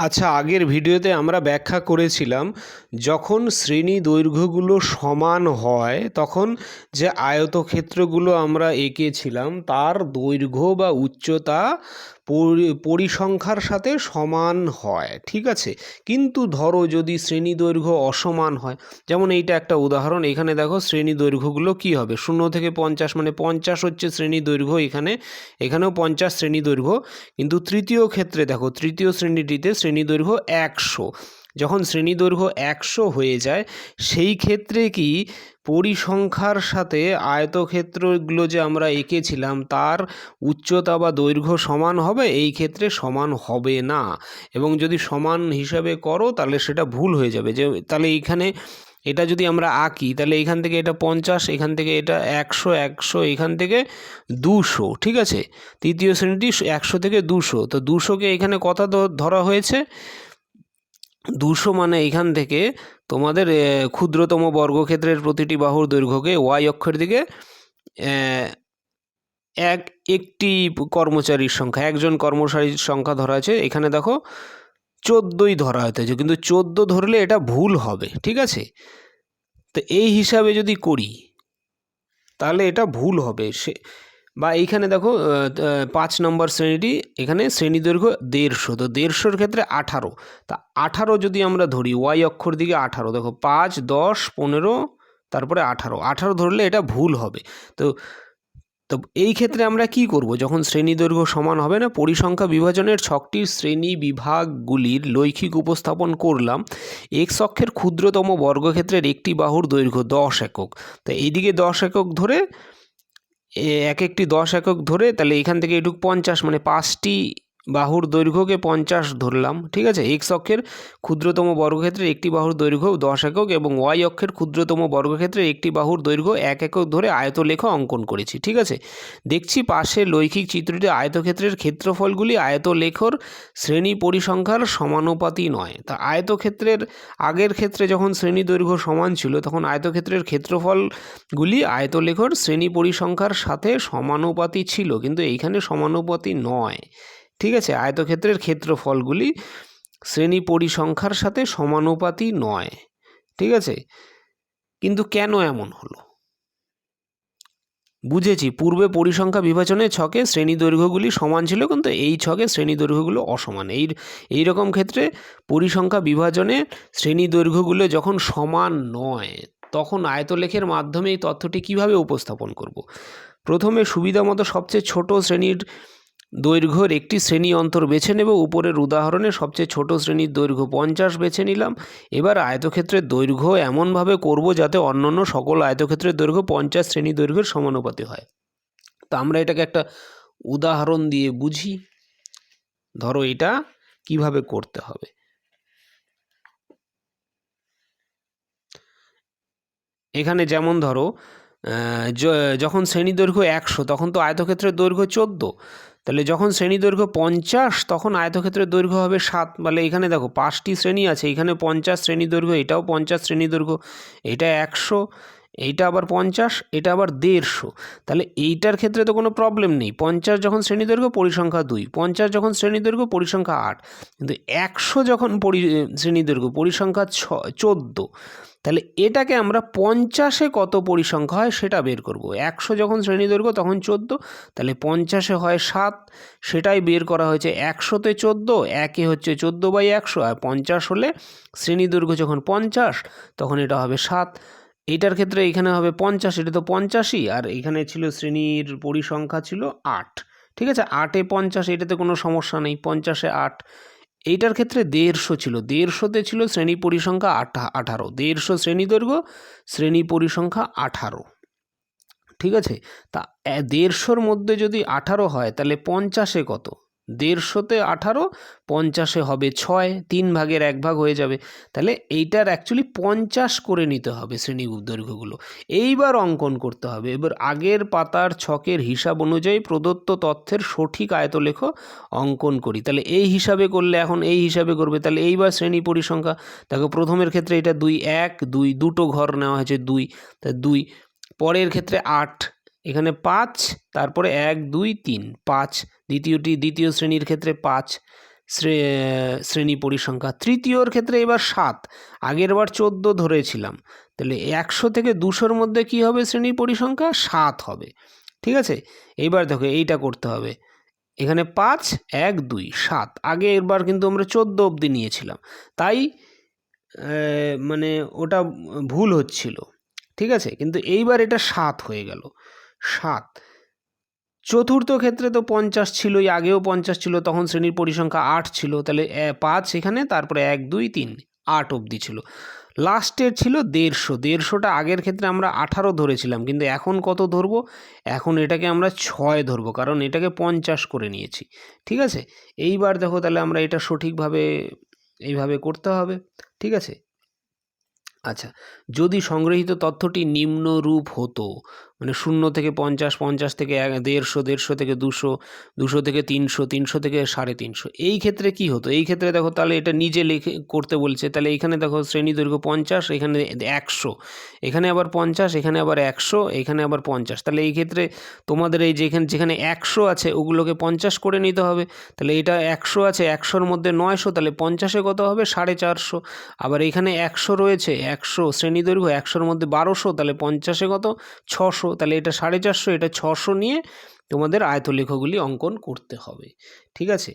আচ্ছা আগের ভিডিওতে আমরা ব্যাখ্যা করেছিলাম, যখন শ্রেণি দৈর্ঘ্যগুলো সমান হয়, তখন যে আয়তক্ষেত্রগুলো আমরা এঁকেছিলাম, তার দৈর্ঘ্য বা উচ্চতা পরিসংখ্যার সাথে সমান হয়, ঠিক আছে? কিন্তু ধরো যদি শ্রেণি দৈর্ঘ্য অসমান হয়, যেমন এইটা একটা উদাহরণ, এখানে দেখো শ্রেণি দৈর্ঘ্যগুলো কি হবে? শূন্য থেকে পঞ্চাশ মানে পঞ্চাশ হচ্ছে শ্রেণি দৈর্ঘ্য এখানে, এখানেও পঞ্চাশ শ্রেণি দৈর্ঘ্য কিন্তু তৃতীয় ক্ষেত্রে দেখো, তৃতীয় শ্রেণীটিতে শ্রেণি দৈর্ঘ্য একশো। যখন শ্রেণি দৈর্ঘ্য একশো হয়ে যায়, সেই ক্ষেত্রে কি পরিসংখ্যার সাথে আয়তক্ষেত্রগুলো যে আমরা এঁকেছিলাম, তার উচ্চতা বা দৈর্ঘ্য সমান হবে? এই ক্ষেত্রে সমান হবে না। এবং যদি সমান হিসাবে করো, তাহলে সেটা ভুল হয়ে যাবে। যে, তাহলে এইখানে এটা যদি আমরা আঁকি, তাহলে এখান থেকে এটা পঞ্চাশ, এখান থেকে এটা একশো একশো, এখান থেকে দুশো, ঠিক আছে? তৃতীয় শ্রেণীটি একশো থেকে দুশো। তো দুশোকে এখানে কথা ধরা হয়েছে? দুশো মানে এখান থেকে তোমাদের ক্ষুদ্রতম বর্গক্ষেত্রের প্রতিটি বাহুর দৈর্ঘ্যকে ওয়াই অক্ষের দিকে এক, একটি কর্মচারীর সংখ্যা, একজন কর্মচারীর সংখ্যা ধরা আছে, এখানে দেখো চোদ্দোই ধরা হতেছে কিন্তু চোদ্দ ধরলে এটা ভুল হবে, ঠিক আছে? তো এই হিসাবে যদি করি, তাহলে এটা ভুল হবে, সে বা এইখানে দেখো পাঁচ নম্বর শ্রেণীটি, এখানে শ্রেণি দৈর্ঘ্য দেড়শো। তো দেড়শোর ক্ষেত্রে আঠারো। তা আঠারো যদি আমরা ধরি, ওয়াই অক্ষর দিকে আঠারো। দেখো, পাঁচ, দশ, পনেরো, তারপরে আঠারো। আঠারো ধরলে এটা ভুল হবে। তো তো এই ক্ষেত্রে আমরা কি করব? যখন শ্রেণি দৈর্ঘ্য সমান হবে না, পরিসংখ্যা বিভাজনের ছকটির শ্রেণি বিভাগগুলির লৈখিক উপস্থাপন করলাম। এক্স অক্ষের ক্ষুদ্রতম বর্গক্ষেত্রের একটি বাহুর দৈর্ঘ্য দশ একক। তা এইদিকে দশ একক ধরে এক একটি দশ একক ধরে তাহলে এখান থেকে এটুক পঞ্চাশ মানে পাঁচটি বাহুর দৈর্ঘ্যকে পঞ্চাশ ধরলাম, ঠিক আছে? এক্স অক্ষের ক্ষুদ্রতম বর্গক্ষেত্রের একটি বাহুর দৈর্ঘ্য দশ একক এবং ওয়াই অক্ষের ক্ষুদ্রতম বর্গক্ষেত্রের একটি বাহুর দৈর্ঘ্য এক একক ধরে আয়তলেখ অঙ্কন করেছি, ঠিক আছে? দেখছি পাশে লৈখিক চিত্রটি আয়তক্ষেত্রের ক্ষেত্রফলগুলি আয়তলেখর শ্রেণি পরিসংখ্যার সমানুপাতি নয়। তা আয়তক্ষেত্রের আগের ক্ষেত্রে যখন শ্রেণি দৈর্ঘ্য সমান ছিল, তখন আয়তক্ষেত্রের ক্ষেত্রফলগুলি আয়তলেখর শ্রেণি পরিসংখ্যার সাথে সমানুপাতি ছিল, কিন্তু এইখানে সমানুপাতি নয়। ঠিক আছে? আয়তক্ষেত্রের ক্ষেত্রফলগুলি শ্রেণি পরিসংখ্যার সাথে সমানুপাতি নয়। ঠিক আছে? কিন্তু কেন এমন হলো? বুঝেছি, পূর্বে পরিসংখ্যা বিভাজনে ছকে শ্রেণি দৈর্ঘ্যগুলি সমান ছিল, কিন্তু এই ছকে শ্রেণি দৈর্ঘ্যগুলো অসমান। এই এই রকম ক্ষেত্রে পরিসংখ্যা বিভাজনে শ্রেণি দৈর্ঘ্যগুলো যখন সমান নয়, তখন আয়তলেখের মাধ্যমে এই তথ্যটি কীভাবে উপস্থাপন করব? প্রথমে সুবিধা মতো সবচেয়ে ছোট শ্রেণির দৈর্ঘ্যের একটি শ্রেণি অন্তর বেছে নেব। উপরের উদাহরণে সবচেয়ে ছোট শ্রেণির দৈর্ঘ্য পঞ্চাশ বেছে নিলাম। এবার আয়তক্ষেত্রের দৈর্ঘ্য এমনভাবে করব যাতে অন্যান্য সকল আয়তক্ষেত্রের দৈর্ঘ্য পঞ্চাশ শ্রেণি দৈর্ঘ্যের সমানুপাতি হয়। তো আমরা এটাকে একটা উদাহরণ দিয়ে বুঝি। ধরো এটা কীভাবে করতে হবে? এখানে যেমন ধরো যখন শ্রেণি দৈর্ঘ্য একশো, তখন তো আয়তক্ষেত্রের দৈর্ঘ্য চোদ্দ। তাহলে যখন শ্রেণি দৈর্ঘ্য পঞ্চাশ, তখন আয়তক্ষেত্রের দৈর্ঘ্য হবে সাত। মানে এখানে দেখো, পাঁচটি শ্রেণি আছে, এখানে পঞ্চাশ শ্রেণি দৈর্ঘ্য, এটাও পঞ্চাশ শ্রেণি দৈর্ঘ্য, এটা একশো। এইটা আবার পঞ্চাশ, এটা আবার দেড়শো। তাহলে এইটার ক্ষেত্রে তো কোনো প্রবলেম নেই। পঞ্চাশ যখন শ্রেণি দৈর্ঘ্য, পরিসংখ্যা দুই। পঞ্চাশ যখন শ্রেণি দৈর্ঘ্য, পরিসংখ্যা আট। কিন্তু একশো যখন পরি শ্রেণি দৈর্ঘ্য, পরিসংখ্যা ছ, চোদ্দ। তাহলে এটাকে আমরা পঞ্চাশে কত পরিসংখ্যা হয় সেটা বের করব। একশো যখন শ্রেণি দৈর্ঘ্য, তখন চোদ্দ। তাহলে পঞ্চাশে হয় সাত। সেটাই বের করা হয়েছে একশোতে চোদ্দ, একে হচ্ছে চোদ্দ বাই একশো। আর পঞ্চাশ হলে শ্রেণি দৈর্ঘ্য যখন পঞ্চাশ, তখন এটা হবে সাত। এইটার ক্ষেত্রে এখানে হবে পঞ্চাশ, এটা তো পঞ্চাশই, আর এখানে ছিল শ্রেণির পরিসংখ্যা ছিল আট। ঠিক আছে? আটে পঞ্চাশ, এটাতে কোনো সমস্যা নেই, পঞ্চাশে আট। এইটার ক্ষেত্রে দেড়শো ছিল, দেড়শোতে ছিল শ্রেণি পরিসংখ্যা আঠা, আঠারো। দেড়শো শ্রেণি দৈর্ঘ্য, শ্রেণি পরিসংখ্যা আঠারো। ঠিক আছে? তা দেড়শোর মধ্যে যদি আঠারো হয়, তাহলে পঞ্চাশে কত? দেড়শোতে আঠারো, পঞ্চাশে হবে ছয়, তিন ভাগের এক ভাগ হয়ে যাবে। তাহলে এইটার অ্যাকচুয়ালি পঞ্চাশ করে নিতে হবে শ্রেণি দৈর্ঘ্যগুলো। এইবার অঙ্কন করতে হবে। এবার আগের পাতার ছকের হিসাব অনুযায়ী প্রদত্ত তথ্যের সঠিক আয়তলেখ অঙ্কন করি। তাহলে এই হিসাবে করলে এখন এই হিসাবে করবে। তাহলে এইবার শ্রেণি পরিসংখ্যা। দেখো প্রথমের ক্ষেত্রে এটা দুই, এক, দুই, দুটো ঘর নেওয়া হয়েছে দুই। তা দুই, পরের ক্ষেত্রে আট। এখানে পাঁচ, তারপরে এক, দুই, তিন, পাঁচ। দ্বিতীয়টি দ্বিতীয় শ্রেণির ক্ষেত্রে পাঁচ, শ্রে- শ্রেণি পরিসংখ্যা। তৃতীয়র ক্ষেত্রে এবার সাত আগের বার চোদ্দ ধরেছিলাম। তাহলে একশো থেকে দুশোর মধ্যে কি হবে শ্রেণি পরিসংখ্যা? সাত হবে। ঠিক আছে? এইবার দেখো, এইটা করতে হবে। এখানে পাঁচ, এক, দুই, সাত। আগে এবার কিন্তু আমরা চোদ্দ অবধি নিয়েছিলাম। তাই মানে ওটা ভুল হচ্ছিল। ঠিক আছে? কিন্তু এইবার এটা সাত হয়ে গেল। সাত। চতুর্থ ক্ষেত্রে তো পঞ্চাশ ছিলই, আগেও পঞ্চাশ ছিল, তখন শ্রেণির পরিসংখ্যা আট ছিল। তাহলে পাঁচ এখানে, তারপরে এক, দুই, তিন, আট অবধি ছিল। লাস্টের ছিল দেড়শো। দেড়শোটা আগের ক্ষেত্রে আমরা আঠারো ধরেছিলাম, কিন্তু এখন কত ধরবো? এখন এটাকে আমরা ছয় ধরবো, কারণ এটাকে পঞ্চাশ করে নিয়েছি। ঠিক আছে? এইবার দেখো তাহলে আমরা এটা সঠিকভাবে, এইভাবে করতে হবে। ঠিক আছে? আচ্ছা যদি সংগৃহীত তথ্যটি নিম্নরূপ হতো মানে শূন্য থেকে পঞ্চাশ পঞ্চাশ থেকে এক, দেড়শো দেড়শো থেকে দুশো দুশো থেকে তিনশো তিনশো থেকে সাড়ে তিনশো। এই ক্ষেত্রে কি হতো? এই ক্ষেত্রে দেখো তাহলে এটা নিজে লিখে করতে বলছে, তাহলে এখানে দেখো শ্রেণি দৈর্ঘ্য পঞ্চাশ, এখানে একশো। এখানে আবার পঞ্চাশ, এখানে আবার একশো, এখানে আবার পঞ্চাশ। তাহলে এই ক্ষেত্রে তোমাদের এই যেখানে যেখানে একশো আছে, ওগুলোকে পঞ্চাশ করে নিতে হবে। তাহলে এটা একশো আছে, একশোর মধ্যে নয়শো, তাহলে পঞ্চাশে কত হবে? সাড়ে চারশো। আবার এখানে একশো রয়েছে, একশো শ্রেণি দৈর্ঘ্য, একশোর মধ্যে বারোশো, তাহলে পঞ্চাশে কত? ছশো। তাহলে এটা সাড়ে চারশো এটা ছশো নিয়ে তোমাদের আয়তলেখগুলি অঙ্কন করতে হবে। ঠিক আছে?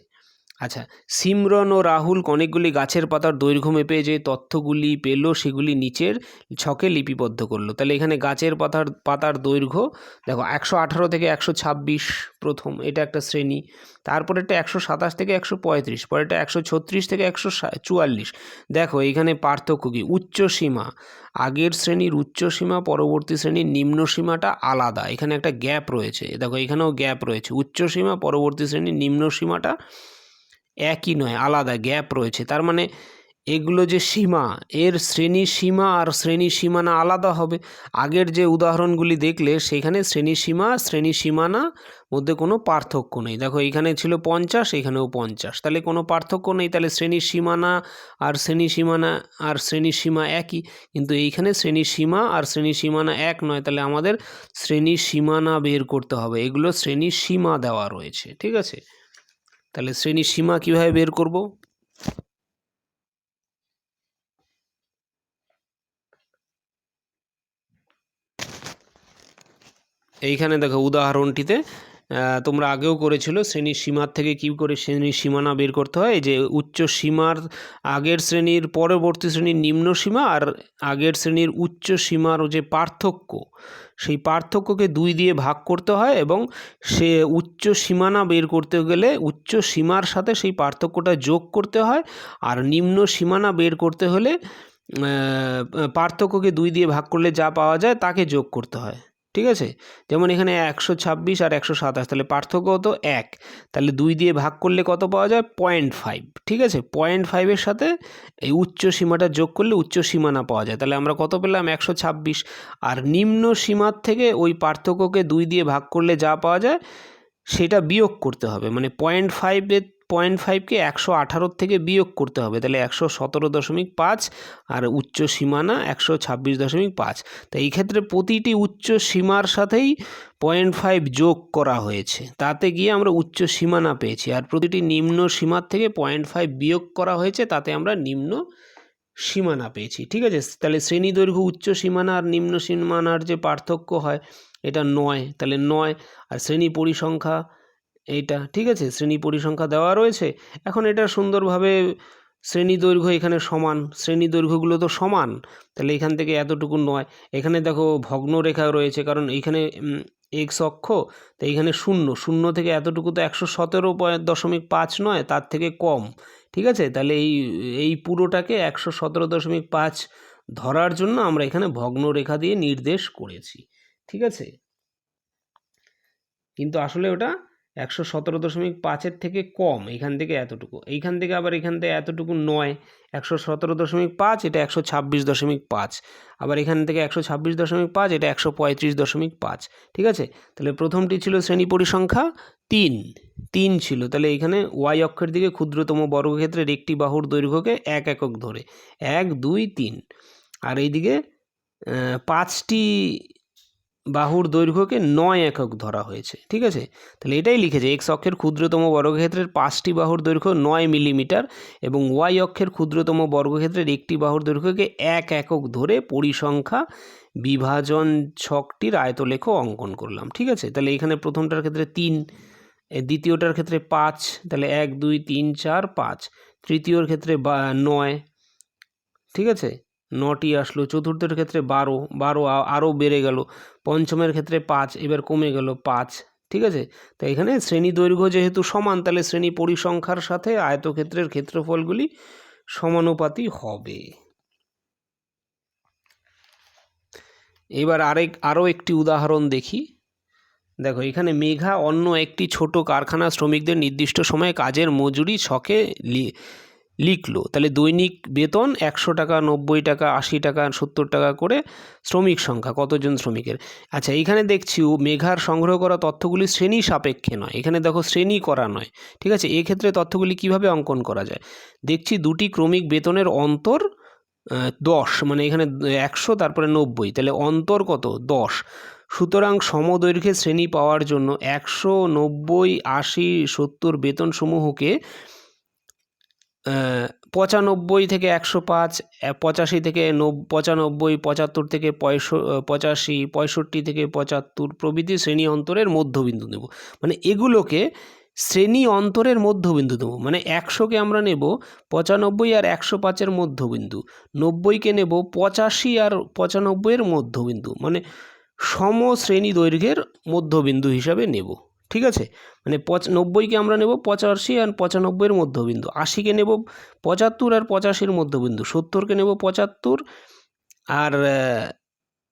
আচ্ছা সিমরন ও রাহুল অনেকগুলি গাছের পাতার দৈর্ঘ্য মেপে যে তথ্যগুলি পেল সেগুলি নিচের ছকে লিপিবদ্ধ করল। তাহলে এখানে গাছের পাতার পাতার দৈর্ঘ্য, দেখো, একশো আঠারো থেকে একশো ছাব্বিশ প্রথম, এটা একটা শ্রেণি। তারপরেরটা একশো সাতাশ থেকে একশো পঁয়ত্রিশ, পরেরটা একশো ছত্রিশ থেকে একশো চুয়াল্লিশ। দেখো, এখানে পার্থক্য কি? উচ্চ সীমা, আগের শ্রেণির উচ্চ সীমা, পরবর্তী শ্রেণির নিম্ন সীমাটা আলাদা। এখানে একটা গ্যাপ রয়েছে। দেখো, এখানেও গ্যাপ রয়েছে। উচ্চ সীমা, পরবর্তী শ্রেণির নিম্ন সীমাটা একই নয়, আলাদা গ্যাপ রয়েছে। তার মানে এগুলো যে সীমা, এর শ্রেণি সীমা আর শ্রেণি সীমানা আলাদা হবে। আগের যে উদাহরণগুলি দেখলে সেখানে শ্রেণি সীমা, শ্রেণি সীমানা মধ্যে কোনো পার্থক্য নেই। দেখো, এখানে ছিল পঞ্চাশ, এখানেও পঞ্চাশ। তাহলে কোনো পার্থক্য নেই, তাহলে শ্রেণি সীমানা আর শ্রেণি সীমানা আর শ্রেণি সীমা একই। কিন্তু এইখানে শ্রেণি সীমা আর শ্রেণি সীমানা এক নয়, তাহলে আমাদের শ্রেণি সীমানা বের করতে হবে। এগুলো শ্রেণি সীমা দেওয়া রয়েছে, ঠিক আছে? তাহলে শ্রেণি সীমা কীভাবে বের করব? এইখানে দেখো উদাহরণটিতে তোমরা আগেও করেছিল শ্রেণির সীমার থেকে কী করে শ্রেণির সীমানা বের করতে হয়? যে উচ্চ সীমার আগের শ্রেণির পরবর্তী শ্রেণির নিম্ন সীমা আর আগের শ্রেণির উচ্চ সীমার যে পার্থক্য সেই পার্থক্যকে দুই দিয়ে ভাগ করতে হয় এবং সে উচ্চ সীমানা বের করতে গেলে উচ্চ সীমার সাথে সেই পার্থক্যটা যোগ করতে হয় আর নিম্ন সীমানা বের করতে হলে পার্থক্যকে দুই দিয়ে ভাগ করলে যা পাওয়া যায় তাকে যোগ করতে হয়। ঠিক আছে? যেমন এখানে একশো ছাব্বিশ আর একশো সাতাশ, তাহলে পার্থক্য হতো এক। তাহলে দুই দিয়ে ভাগ করলে কত পাওয়া যায়? পয়েন্ট ফাইভ, ঠিক আছে? পয়েন্ট ফাইভের সাথে এই উচ্চ সীমাটা যোগ করলে উচ্চ সীমানা পাওয়া যায়। তাহলে আমরা কত পেলাম? একশো ছাব্বিশ। আর নিম্ন সীমার থেকে ওই পার্থক্যকে দুই দিয়ে ভাগ করলে যা পাওয়া যায়, সেটা বিয়োগ করতে হবে। মানে পয়েন্ট ফাইভের পয়েন্ট ফাইভকে একশো আঠারোর থেকে বিয়োগ করতে হবে। তাহলে একশো সতেরো দশমিক পাঁচ আর উচ্চ সীমানা একশো ছাব্বিশ দশমিক পাঁচ। তো এই ক্ষেত্রে প্রতিটি উচ্চ সীমার সাথেই পয়েন্ট ফাইভ যোগ করা হয়েছে। তাতে গিয়ে আমরা উচ্চ সীমানা পেয়েছি আর প্রতিটি নিম্ন সীমার থেকে পয়েন্ট ফাইভ বিয়োগ করা হয়েছে, তাতে আমরা নিম্ন সীমানা পেয়েছি। ঠিক আছে? তাহলে শ্রেণি দৈর্ঘ্য উচ্চ সীমানা আর নিম্ন সীমানার যে পার্থক্য হয়, এটা নয়। তাহলে নয় আর শ্রেণি পরিসংখ্যা এইটা, ঠিক আছে? শ্রেণি পরিসংখ্যা দেওয়া রয়েছে। এখন এটা সুন্দরভাবে শ্রেণি দৈর্ঘ্য এখানে সমান। শ্রেণি দৈর্ঘ্যগুলো তো সমান। তাহলে এখান থেকে এতটুকু নয়। এখানে দেখো ভগ্নরেখা রয়েছে, কারণ এইখানে এক্স অক্ষ, তো এইখানে শূন্য। শূন্য থেকে এতটুকু তো একশো সতেরো দশমিক পাঁচ নয়, তার থেকে কম। ঠিক আছে? তাহলে এই এই পুরোটাকে একশো সতেরো দশমিক পাঁচ ধরার জন্য আমরা এখানে ভগ্নরেখা দিয়ে নির্দেশ করেছি। ঠিক আছে? কিন্তু আসলে ওটা একশো সতেরো দশমিক পাঁচের থেকে কম, এখান থেকে এতটুকু। এইখান থেকে আবার এখান থেকে এতটুকু নয়, একশো সতেরো দশমিক পাঁচ, এটা একশো ছাব্বিশ দশমিক পাঁচ। আবার এখান থেকে একশো ছাব্বিশ দশমিক পাঁচ, এটা একশো পঁয়ত্রিশ দশমিক পাঁচ। ঠিক আছে? তাহলে প্রথমটি ছিল শ্রেণি পরিসংখ্যা তিন। তিন ছিল। তাহলে এখানে ওয়াই অক্ষের দিকে ক্ষুদ্রতম বর্গক্ষেত্রের একটি বাহুর দৈর্ঘ্যকে এক একক ধরে। এক, দুই, তিন। আর এইদিকে পাঁচটি বাহুর দৈর্ঘ্যকে নয় একক ধরা হয়েছে, ঠিক আছে? তাহলে এটাই লিখেছে এক্স অক্ষের ক্ষুদ্রতম বর্গক্ষেত্রের পাঁচটি বাহুর দৈর্ঘ্য নয় মিলিমিটার এবং ওয়াই অক্ষের ক্ষুদ্রতম বর্গক্ষেত্রের একটি বাহুর দৈর্ঘ্যকে এক একক ধরে পরিসংখ্যা বিভাজন ছকটির আয়তলেখ অঙ্কন করলাম, ঠিক আছে? তাহলে এখানে প্রথমটার ক্ষেত্রে তিন দ্বিতীয়টার ক্ষেত্রে পাঁচ, তাহলে এক, দুই, তিন, চার, পাঁচ, তৃতীয়র ক্ষেত্রে বা, নয়, ঠিক আছে? নটি আসলো। চতুর্থের ক্ষেত্রে বারো বারো আরও বেড়ে গেল। পঞ্চমের ক্ষেত্রে পাঁচ, এবার কমে গেল পাঁচ, ঠিক আছে? তো এখানে শ্রেণি দৈর্ঘ্য যেহেতু সমান, তাহলে শ্রেণি পরিসংখ্যার সাথে আয়তক্ষেত্রের ক্ষেত্রফলগুলি সমানুপাতি হবে। এবার আরেক, আরও একটি উদাহরণ দেখি। দেখো, এখানে মেঘা অন্য একটি ছোট কারখানা শ্রমিকদের নির্দিষ্ট সময়ে কাজের মজুরি ছকে লিখলো। তাহলে দৈনিক বেতন একশো টাকা, নব্বই টাকা, আশি টাকা, সত্তর টাকা করে শ্রমিক সংখ্যা, কতজন শ্রমিকের? আচ্ছা এখানে দেখছি ও মেঘার সংগ্রহ করা তথ্যগুলি শ্রেণি সাপেক্ষে নয়। এখানে দেখো শ্রেণি করা নয়, ঠিক আছে? এক্ষেত্রে তথ্যগুলি কীভাবে অঙ্কন করা যায়? দেখছি দুটি ক্রমিক বেতনের অন্তর দশ মানে এখানে একশো, তারপরে নব্বই। তাহলে অন্তর কত? দশ। সুতরাং সমদৈর্ঘ্যে শ্রেণি পাওয়ার জন্য একশো, নব্বই, আশি, সত্তর বেতনসমূহকে পঁচানব্বই থেকে একশো পাঁচ পঁচাশি থেকে নব, পঁচানব্বই, পঁচাত্তর থেকে পঁয়ষ পঁচাশি, পঁয়ষট্টি থেকে পঁচাত্তর প্রভৃতি শ্রেণি অন্তরের মধ্যবিন্দু নেব। মানে এগুলোকে শ্রেণি অন্তরের মধ্যবিন্দু দেবো। মানে একশোকে আমরা নেব পঁচানব্বই আর একশো পাঁচের মধ্যবিন্দু। নব্বইকে নেব পঁচাশি আর পঁচানব্বইয়ের মধ্যবিন্দু। মানে সম শ্রেণি দৈর্ঘ্যের মধ্যবিন্দু হিসাবে নেব। ঠিক আছে? মানে পঁচ, নব্বইকে আমরা নেব পঁচাশি আর পঁচানব্বইয়ের মধ্যবিন্দু। আশিকে নেব পঁচাত্তর আর পঁচাশির মধ্যবিন্দু। সত্তরকে নেব পঁচাত্তর আর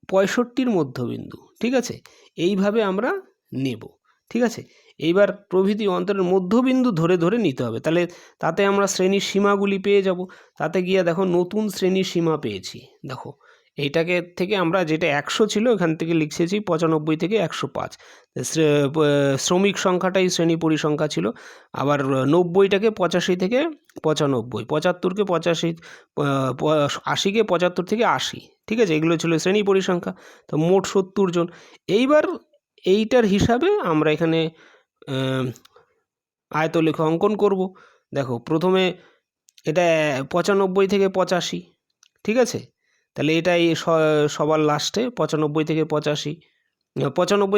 পঁয়ষট্টির মধ্যবিন্দু। ঠিক আছে? এইভাবে আমরা নেব। ঠিক আছে? এইবার প্রভৃতি অন্তরের মধ্যবিন্দু ধরে ধরে নিতে হবে। তাহলে তাতে আমরা শ্রেণির সীমাগুলি পেয়ে যাব। তাতে গিয়ে দেখো নতুন শ্রেণির সীমা পেয়েছি। দেখো এইটাকে থেকে আমরা যেটা একশো ছিল, এখান থেকে লিখেছি পঁচানব্বই থেকে একশো পাঁচ। শ্রমিক সংখ্যাটাই শ্রেণি পরিসংখ্যা ছিল। আবার নব্বইটাকে পঁচাশি থেকে পঁচানব্বই, পঁচাত্তরকে পঁচাশি আশিকে পঁচাত্তর থেকে আশি, ঠিক আছে? এগুলো ছিল শ্রেণি পরিসংখ্যা। তো মোট সত্তর জন। এইবার এইটার হিসাবে আমরা এখানে আয়তলেখ অঙ্কন করব। দেখো, প্রথমে এটা পঁচানব্বই থেকে পঁচাশি, ঠিক আছে? তাহলে এটাই সবার লাস্টে পঁচানব্বই থেকে পঁচাশি। পঁচানব্বই